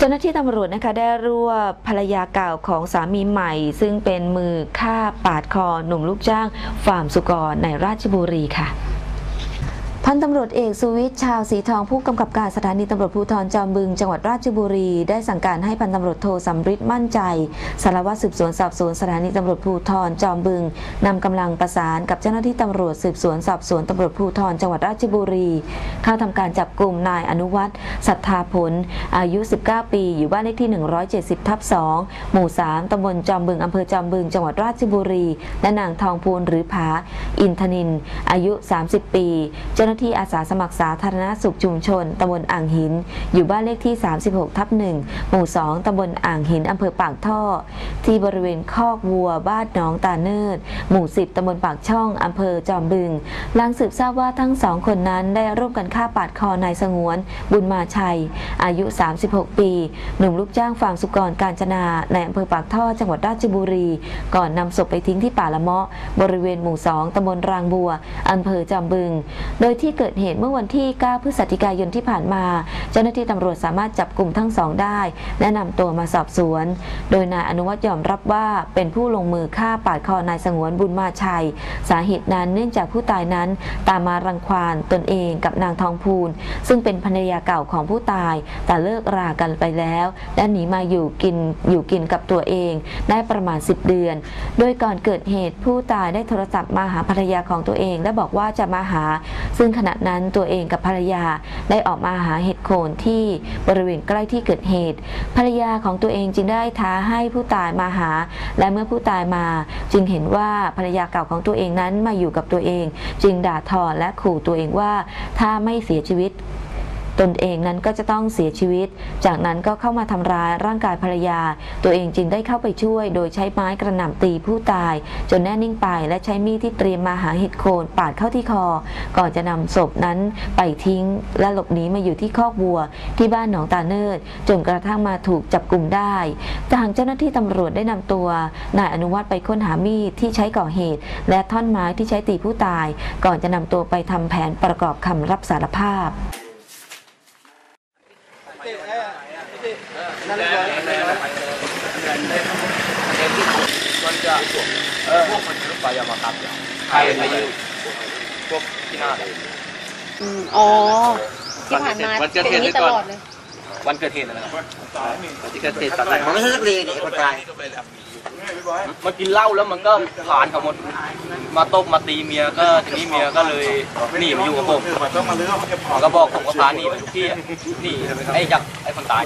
เจ้าหน้าที่ตำรวจนะคะได้รวบภรรยาเก่าของสามีใหม่ ซึ่งเป็นมือฆ่าปาดคอหนุ่มลูกจ้างฟาร์มสุกรในราชบุรีค่ะ พันตำรวจเอกสุวิทย์ชาวสีทองผู้กำกับการสถานีตำรวจภูธรจอมบึง จังหวัดราชบุรี ได้สั่งการให้พันตำรวจโทสำริดมั่นใจสารวัตรสืบสวนสอบสวนสถานีตำรวจภูธรจอมบึงนำกำลังประสานกับเจ้าหน้าที่ตำรวจสืบสวนสอบสวนตำรวจภูธรจังหวัดราชบุรี เข้าทำการจับกลุ่มนายอนุวัฒน์ศรัทธาผล อายุ 19 ปี อยู่บ้านเลขที่ 170 ทับ 2 หมู่ 3ตำบลจอมบึงอำเภอจอมบึง จังหวัดราชบุรี และนางทองพูนหรือผาอินทนิน อายุ 30 ปี เจ้าหน้าที่อาสาสมัครสาธารณสุขชุมชนตำบลอ่างหิน อยู่บ้านเลขที่ 36 ทับ1หมู่ 2ตำบลอ่างหินอำเภอปากท่อ ที่บริเวณคอกวัวบ้านหนองตาเนิด หมู่ 10ตำบลปากช่องอำเภอจอมบึงหลังสืบทราบว่าทั้งสองคนนั้นได้ร่วมกันฆ่าปาดคอนายสงวน บุญมาชัย อายุ 36 ปี หนุ่มลูกจ้างฟาร์มสุกรการจนาในอำเภอปากท่อ จังหวัดราชบุรี ก่อนนำศพไปทิ้งที่ป่าละเมาะบริเวณหมู่ 2ตำบลรางบัวอำเภอจอมบึง โดยที่ที่เกิดเหตุเมื่อวันที่ 9 พฤศจิกายนที่ผ่านมา เจ้าหน้าที่ตำรวจสามารถจับกลุ่มทั้งสองได้ และนำตัวมาสอบสวน โดยนายอนุวัฒน์ยอมรับว่าเป็นผู้ลงมือฆ่าปาดคอนายสงวนบุญมาชัย สาเหตุนั้นเนื่องจากผู้ตายนั้น ตามมารังควานตนเองกับนางทองพูน ซึ่งเป็นภรรยาเก่าของผู้ตาย แต่เลิกรากันไปแล้ว และหนีมาอยู่กินอยู่กินกับตัวเอง ได้ประมาณ 10 เดือน โดยก่อนเกิดเหตุผู้ตายได้โทรศัพท์มาหาภรรยาของตัวเอง และบอกว่าจะมาหาซึ่งขณะนั้นตัวเองกับภรรยาได้ออกมาหาเห็ดโคนที่บริเวณใกล้ที่เกิดเหตุ ภรรยาของตัวเองจึงได้ท้าให้ผู้ตายมาหา และเมื่อผู้ตายมา จึงเห็นว่าภรรยาเก่าของตัวเองนั้นมาอยู่กับตัวเอง จึงด่าทอและขู่ตัวเองว่าถ้าไม่เสียชีวิต ตนเองนั้นก็จะต้องเสียชีวิต จากนั้นก็เข้ามาทำร้ายร่างกายภรรยา ตัวเองจึงได้เข้าไปช่วย โดยใช้ไม้กระหน่ำตีผู้ตาย จนแน่นิ่งไปและใช้มีดที่เตรียมมาหาเห็ดโคนปาดเข้าที่คอ ก่อนจะนำศพนั้นไปทิ้ง และหลบหนีมาอยู่ที่คอกวัว ที่บ้านหนองตาเนิดจนกระทั่งมาถูกจับกลุ่มได้ทางเจ้าหน้าที่ตำรวจได้นำตัวนายอนุวัฒน์ไปค้นหามีดที่ใช้ก่อเหตุ และท่อนไม้ที่ใช้ตีผู้ตาย ก่อนจะนำตัวไปทำแผนประกอบคำรับสารภาพ มันจะเออพวกมันรถไฟเอามาตัดอย่างใครไปยืมพวกที่หน้าเลยอืมอ๋อที่ผ่านมาวันเกิดเป็นอย่างนี้ตลอดเลยวันเกิดเหตุนะครับวันที่เกิดเหตุตัดมันไม่ใช่นักเรียนนี่คนตายมากินเหล้าแล้วมันก็ผ่านเขาหมดมาตบมาตีเมียก็ทีนี้เมียก็เลยหนีมาอยู่กับผมมันก็บอกผมก็พาหนีไปทุกที่หนีไอ้จากไอ้คนตาย